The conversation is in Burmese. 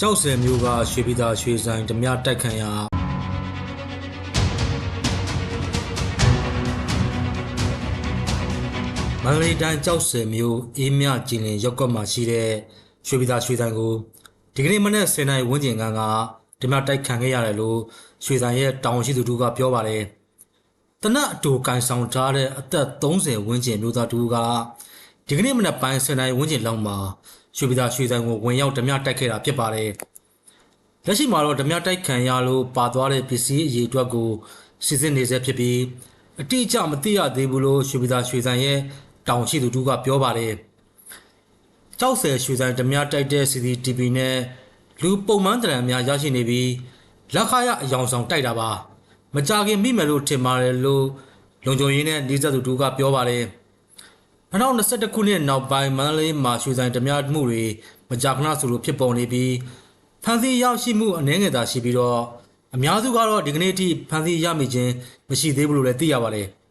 ကြောက်စင်မျိုးကရွှေပြည်သာရွှေဆိုင်ဓမြတိုက်ခံရမန္တလေးတိုင်းကြောက်စင်မျိုးအေးမြကျင်လင်ရပ်ကွက်မှာရှိတဲ့ရွှေပြည်သာရွှေဆိုင်ကိုဒီကနေ့မနေ့10နိုင်ဝန်းကျင်ကန်းကဓမြတိုက်ခံခဲ့ရတယ်လို့ရွှေဆိုင်ရဲ့တောင်ရှိသူတို့ကပြောပါတယ်တနတ်အတူကန်ဆောင်ထားတဲ့အသက်30ဝန်းကျင်မျိုးသားတူကဒီကနေ့မနေ့ပိုင်း10နိုင်ဝန်းကျင်လောက်မှာ ရွှေပြည်သာရွှေဆိုင်ကိုဝင်ရောက်ဓမြတိုက်ခဲ့တာဖြစ်ပါတယ်လက်ရှိမှာတော့ဓမြတိုက်ခံရလို့ပါသွားတဲ့ပစ္စည်းအရေးအတွက်ကိုစီစစ်နေဆဲဖြစ်ပြီးအတိအကျမသိရသေးဘူးလို့ရွှေပြည်သာရွှေဆိုင်ရဲ့တောင်ရှိသူတူကပြောပါတယ်။ကြောက်ဆယ်ရွှေဆိုင်ဓမြတိုက်တဲ့ CCTV နဲ့လူပုံမှန်တရံများရရှိနေပြီးလက်ခရအယောင်ဆောင်တိုက်တာပါ။မကြခင်မိမယ်လို့ထင်ပါတယ်လို့လုံခြုံရေးနဲ့နှီးစပ်သူတူကပြောပါတယ်။ 2021ခုနှစ်နောက်ပိုင်းမန္တလေးမှာရွှေဆိုင်ဓမြမှုတွေမကြာခဏဆိုလိုဖြစ်ပေါ်နေပြီးဖန်စီရောက်ရှိမှုအနည်းငယ်သာရှိပြီးတော့အများစုကတော့ဒီကနေ့အထိဖန်စီရမိခြင်းမရှိသေးဘူးလို့လည်းသိရပါတယ်။